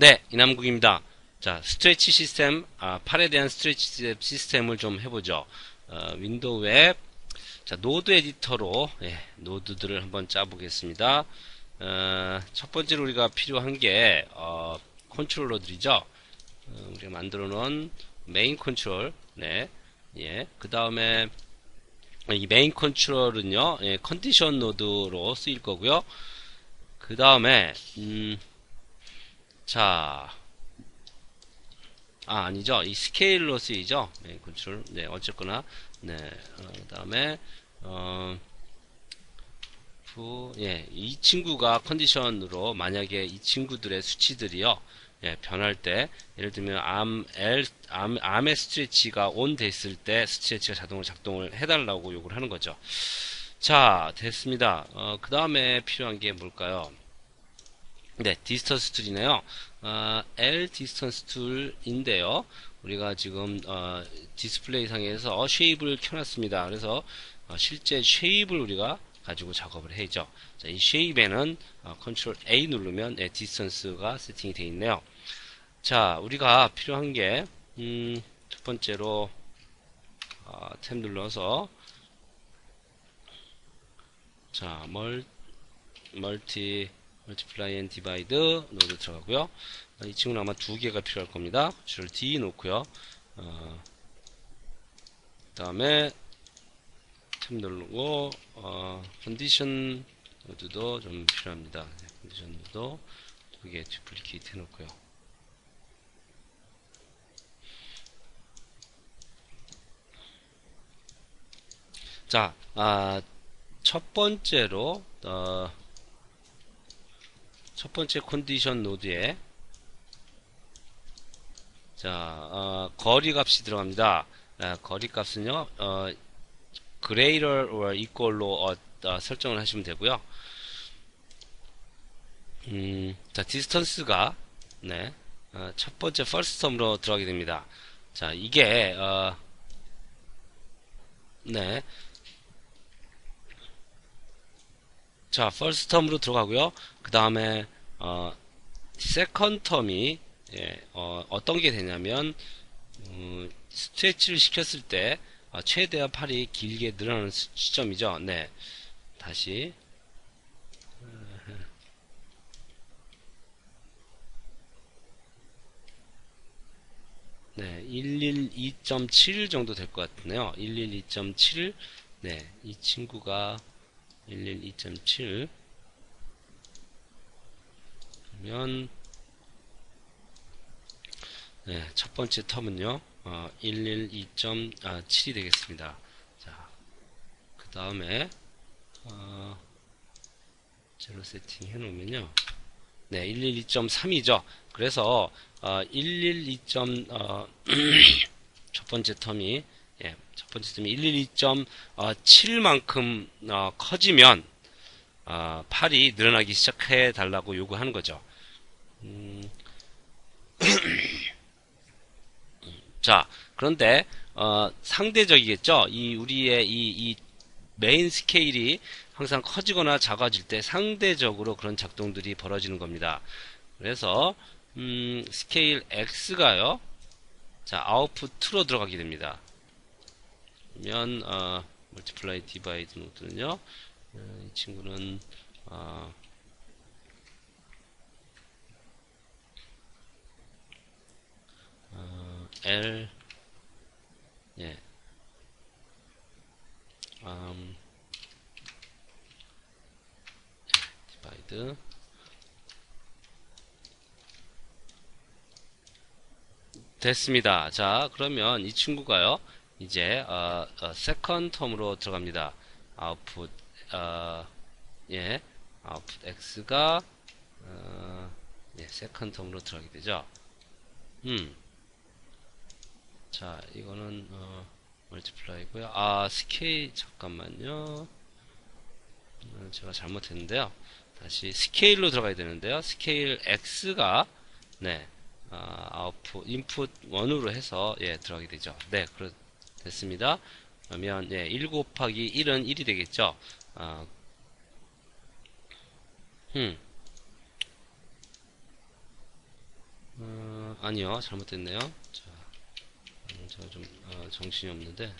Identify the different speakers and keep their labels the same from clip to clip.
Speaker 1: 네, 이남국입니다. 자, 스트레치 시스템, 아, 팔에 대한 스트레치 시스템을 좀 해보죠. 어, 윈도우 웹, 자, 노드 에디터로, 예, 노드들을 한번 짜보겠습니다. 어, 첫 번째로 우리가 필요한 게, 어, 컨트롤러들이죠. 어, 우리가 만들어 놓은 메인 컨트롤, 네, 예, 그 다음에, 이 메인 컨트롤은요, 예, 컨디션 노드로 쓰일 거고요. 그 다음에, 음, 자, 아, 아니죠. 이 스케일로 쓰이죠. 네, 컨트롤. 네, 어쨌거나. 네, 어, 그 다음에, 어, 후, 예, 이 친구가 컨디션으로 만약에 이 친구들의 수치들이요, 예, 변할 때, 예를 들면, 암, L, 암, 암의 스트레치가 온 됐을 때 스트레치가 자동으로 작동을 해달라고 요구를 하는 거죠. 자, 됐습니다. 어, 그 다음에 필요한 게 뭘까요? 네, 디스턴스 툴이네요. 어, L 디스턴스 툴인데요. 우리가 지금 어, 디스플레이 상에서 쉐입을 켜놨습니다. 그래서 어, 실제 쉐입을 우리가 가지고 작업을 해죠. 자, 이 쉐입에는 어, 컨트롤 A 누르면 네, 디스턴스가 세팅이 되어 있네요. 자, 우리가 필요한 게 음, 첫 번째로 어, 탭 눌러서 자, 멀 멀티 멀티플라이 앤 디바이드 노드 들어가고요. 이 친구는 아마 두 개가 필요할 겁니다. 컨트롤 D 놓고요. 어, 그 다음에 탭 누르고 어, 컨디션 노드도 좀 필요합니다. 네, 컨디션 노드 두개 듀플리케이트 해놓고요. 자, 아, 첫 번째로 어, 첫 번째 컨디션 노드에 자 어, 거리 값이 들어갑니다. 아, 거리 값은요 어, greater or equal로 어, 어, 설정을 하시면 되고요. 음, 자 distance가 네, 어, 첫 번째 first term으로 들어가게 됩니다. 자 이게 어, 네. 자, first term으로 들어가고요. 그 다음에 어, second term이 예, 어, 어떤 게 되냐면 음, 스트레치를 시켰을 때 어, 최대한 팔이 길게 늘어나는 시점이죠. 네, 다시 네, 112.7 정도 될 것 같네요. 112.7 네, 이 친구가 112.7 그러면 네, 첫 번째 텀은요 어, 112.7이 되겠습니다. 자, 그 다음에 어, 제로 세팅 해 놓으면요. 네, 112.3이죠. 그래서 어, 112. 어, 첫 번째 텀이 예, 첫 번째 틈이 112.7만큼 어, 커지면 어, 팔이 늘어나기 시작해 달라고 요구하는 거죠. 음, 자, 그런데 어, 상대적이겠죠. 이 우리의 이, 이 메인 스케일이 항상 커지거나 작아질 때 상대적으로 그런 작동들이 벌어지는 겁니다. 그래서 음, 스케일 X가요. 자, 아웃풋 2로 들어가게 됩니다. 그러면 어, 멀티플라이 디바이드 노드는요 어, 이 친구는 어, 어, L 예 음, 디바이드 됐습니다. 자, 그러면 이 친구가요. 이제 어, 어, 세컨 텀으로 들어갑니다. 아웃풋 어, 예 아웃풋 x가 어, 예 세컨 텀으로 들어가게 되죠. 음. 자, 이거는 어, 멀티플라이고요. 아, 스케일 잠깐만요. 어, 제가 잘못했는데요. 다시 스케일로 들어가야 되는데요. 스케일 x가 네. 아, 아웃풋 인풋 1으로 해서 예, 들어가게 되죠. 네, 그렇 됐습니다. 그러면 예, 1 곱하기 1은 1이 되겠죠. 아, 음. 아니요. 잘못됐네요. 자, 음, 제가 좀, 어, 정신이 없는데.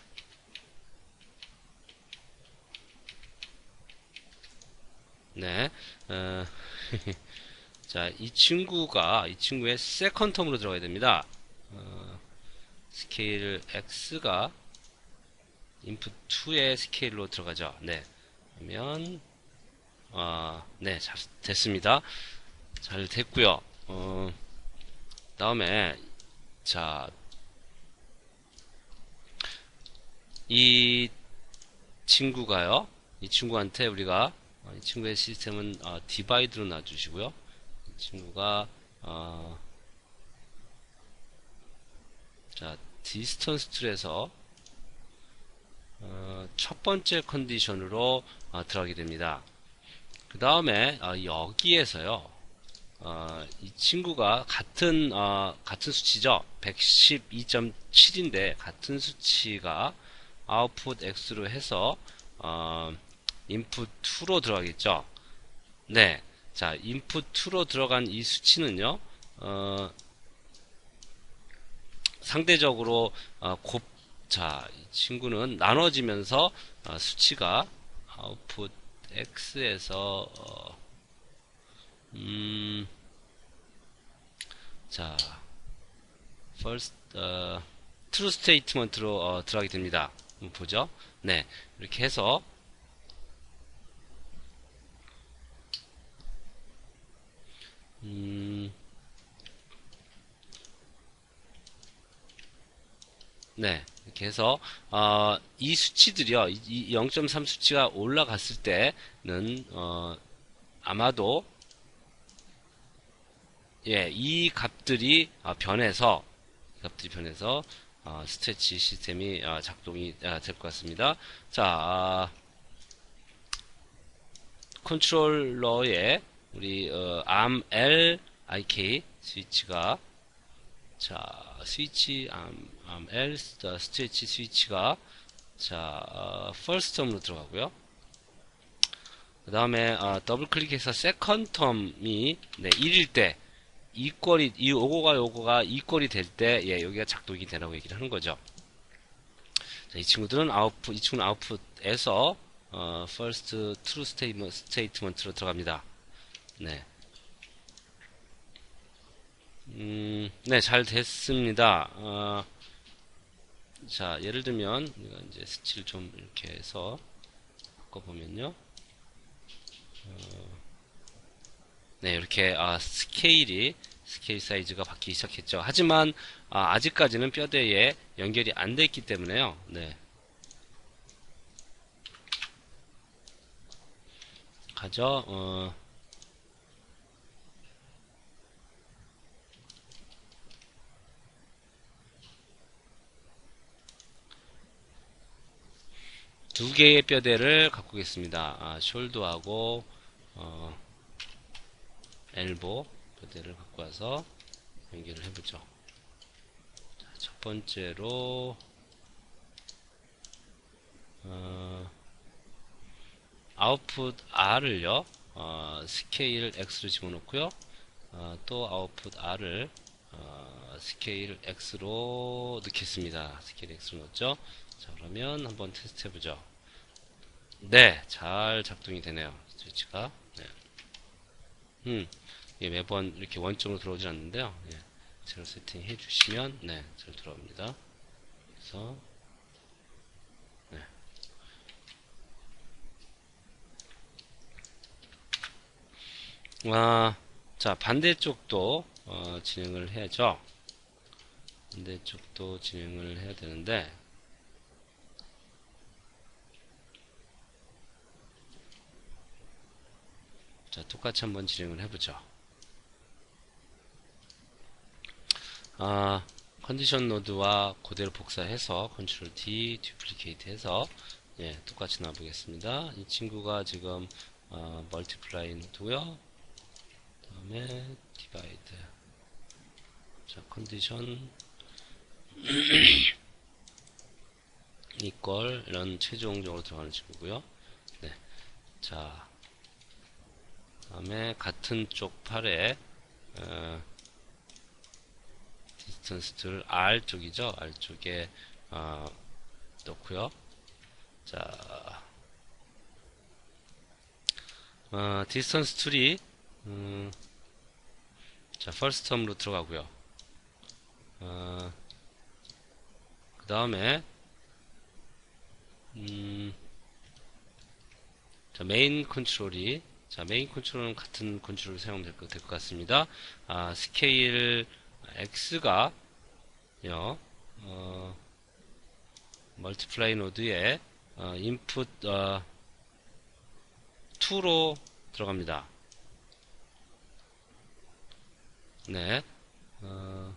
Speaker 1: 네. 어, 자, 이 친구가, 이 친구의 세컨 텀으로 들어가야 됩니다. 어, 스케일 X가 input 2의 스케일로 들어가죠. 네. 그러면, 아, 네, 잘 됐습니다. 잘 됐고요. 어, 다음에 자, 이 친구가요. 이 친구한테 우리가 어, 이 친구의 시스템은 어, 디바이드로 놔주시고요. 이 친구가 어, 자, 디스턴스 툴에서 어, 첫 번째 컨디션으로 어, 들어가게 됩니다. 그 다음에 어, 여기에서요. 어, 이 친구가 같은 어, 같은 수치죠. 112.7인데 같은 수치가 아웃풋 X로 해서 어, 인풋 2로 들어가겠죠. 네. 자, 인풋 2로 들어간 이 수치는요. 어, 상대적으로 어, 곱, 자, 이 친구는 나눠지면서 어, 수치가 아웃풋 X에서 어, 음, 자, first, 어, true statement로 어, 들어가게 됩니다. 보죠. 네, 이렇게 해서 음, 네, 이렇게 해서 어, 이 수치들이요, 이0.3 수치가 올라갔을 때는 어, 아마도 예, 이 값들이 어, 변해서 이 값들이 변해서 어, 스트레치 시스템이 어, 작동이 될 것 같습니다. 자, 아, 컨트롤러에 우리 어, ARM L IK 스위치가 자 스위치 ARM, ARM L 스트레치 스위치가 자 어, first term으로 들어가고요. 그 다음에 어, 더블 클릭해서 second term이 네, 1일 때 이꼴이 이 요거가 요거가 이꼴이 될 때 예, 여기가 작동이 되라고 얘기를 하는 거죠. 자, 이 친구들은 아웃풋 이 친구는 아웃풋에서 어, first true statement statement로 들어갑니다. 네. 음, 네, 잘 됐습니다. 어, 자, 예를 들면, 우리가 이제 스틸 좀 이렇게 해서 바꿔 보면요. 어, 네, 이렇게, 아, 스케일이, 스케일 사이즈가 바뀌기 시작했죠. 하지만, 아, 아직까지는 뼈대에 연결이 안 돼 있기 때문에요. 네. 가죠, 어, 두 개의 뼈대를 갖고 있습니다. 아, 숄드하고 어, 엘보 뼈대를 갖고 와서 연결을 해보죠. 자, 첫 번째로 어, 아웃풋 R을요 어, 스케일 X로 집어넣고요. 어, 또 아웃풋 R을 어, 스케일 X로 넣겠습니다. 스케일 X로 넣었죠. 자, 그러면 한번 테스트 해보죠. 네, 잘 작동이 되네요. 스위치가. 네. 음, 예, 매번 이렇게 원점으로 들어오지 않는데요. 예, 제로 세팅 해주시면, 네, 잘 들어옵니다. 그래서, 네. 아, 자, 반대쪽도, 어, 진행을 해야죠. 반대쪽도 진행을 해야 되는데, 자, 똑같이 한번 진행을 해보죠. 아, 컨디션 노드와 그대로 복사해서 컨트롤 D 듀플리케이트 해서 예, 똑같이 놔보겠습니다. 이 친구가 지금 어, 멀티플라이 노드고요. 다음에 디바이드. 자, 컨디션 이걸 이런 최종적으로 들어가는 친구고요. 네. 자, 다음에 같은 쪽 팔에 어, 디스턴스 툴 R 쪽이죠. R 쪽에 어, 넣고요. 자, 어, 디스턴스 툴이 음, 자, 퍼스트 텀으로 들어가고요. 어, 그 다음에 음, 자, 메인 컨트롤이 자, 메인 컨트롤은 같은 컨트롤을 사용하면 될 것, 같습니다. 아, 스케일 X가 요, 어, 멀티플라이 노드에 어, 인풋 어, 2로 들어갑니다. 네. 어,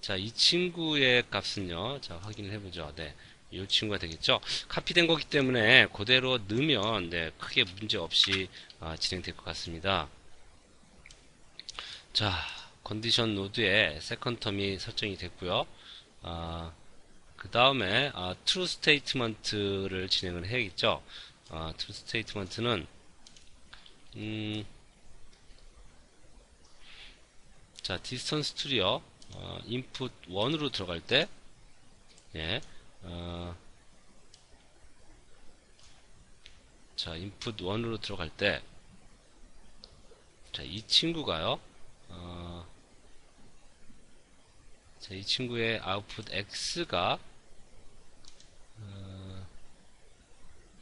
Speaker 1: 자, 이 친구의 값은요. 자, 확인을 해보죠. 네. 이 친구가 되겠죠. 카피된 거기 때문에 그대로 넣으면 네, 크게 문제 없이 아, 진행될 것 같습니다. 자, 컨디션 노드에 세컨 텀이 설정이 됐고요. 아, 그 다음에 아, true statement를 진행을 해야겠죠. 아, true statement는 음, 자, distance to이요. 어, input 1으로 들어갈 때 예, 어, 자, input 1으로 들어갈 때 자, 이 친구가요. 어, 자, 이 친구의 output x가 어,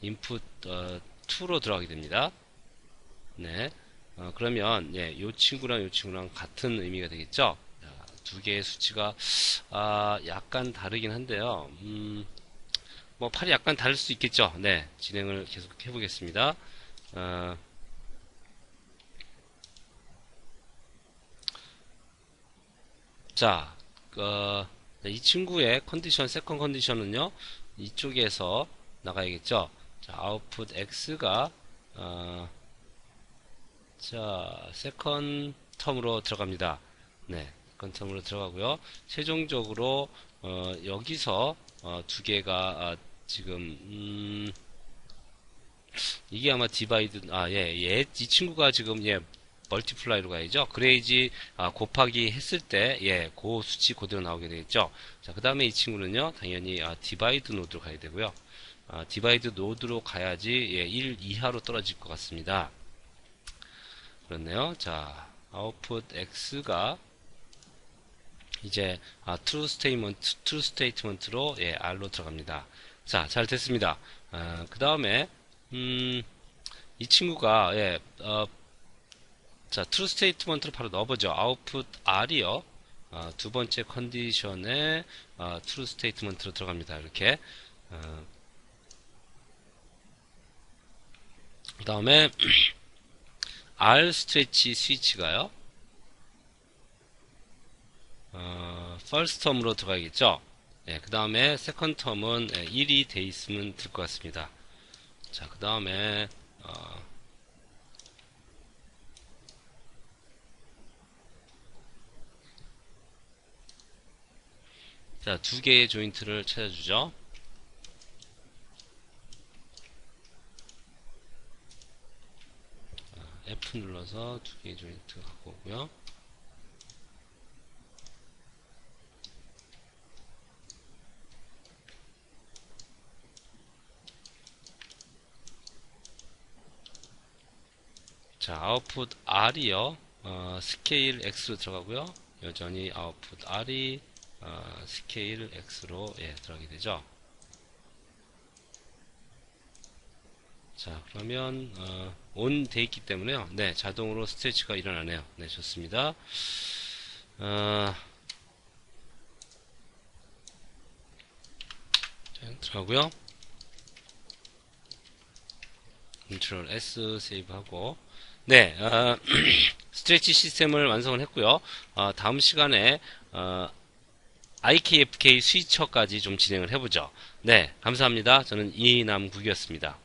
Speaker 1: input 어, 2로 들어가게 됩니다. 네. 어, 그러면 예, 이 친구랑 이 친구랑 같은 의미가 되겠죠. 자, 두 개의 수치가 아, 약간 다르긴 한데요. 음, 뭐 팔이 약간 다를 수 있겠죠. 네, 진행을 계속 해보겠습니다. 어, 자, 어, 이 친구의 컨디션, 세컨 컨디션은요, 이쪽에서 나가야겠죠. 자, 아웃풋 x가 어, 자, 세컨 텀으로 들어갑니다. 네, 세컨 텀으로 들어가고요. 최종적으로 어, 여기서 어, 두 개가 아, 지금 음, 이게 아마 디바이드 아 예, 예, 이 친구가 지금 예 멀티플라이로 가야죠. 그레이지 아, 곱하기 했을 때, 예, 그 수치 그대로 나오게 되겠죠. 자, 그 다음에 이 친구는요, 당연히 아, 디바이드 노드로 가야 되고요. 아, 디바이드 노드로 가야지 예, 1 이하로 떨어질 것 같습니다. 그렇네요. 자, 아웃풋 x가 이제 아, true statement, true statement로 예, r로 들어갑니다. 자, 잘 됐습니다. 아, 그 다음에 음, 이 친구가 예, 어, 자, true statement를 바로 넣어보죠. output r이요. 어, 두 번째 컨디션에 어, true statement로 들어갑니다. 이렇게. 어, 그 다음에 R 스트레치 스위치가요. 어, first term으로 들어가겠죠. 예, 그 다음에 second term은 1이 돼 있으면 될 것 같습니다. 자, 그 다음에 어, 자, 두 개의 조인트를 찾아주죠. F 눌러서 두 개의 조인트 갖고 오고요. 자, 아웃풋 R이요. 어, 스케일 X로 들어가고요. 여전히 아웃풋 R이 어, 스케일 X로 예, 들어가게 되죠. 자, 그러면 어, 온 돼 있기 때문에요. 네, 자동으로 스트레치가 일어나네요. 네, 좋습니다. 어, 자, 들어가고요. 컨트롤 S 세이브하고 네, 어, 스트레치 시스템을 완성을 했고요. 어, 다음 시간에 어, IKFK 스위처까지 좀 진행을 해보죠. 네, 감사합니다. 저는 이남국이었습니다.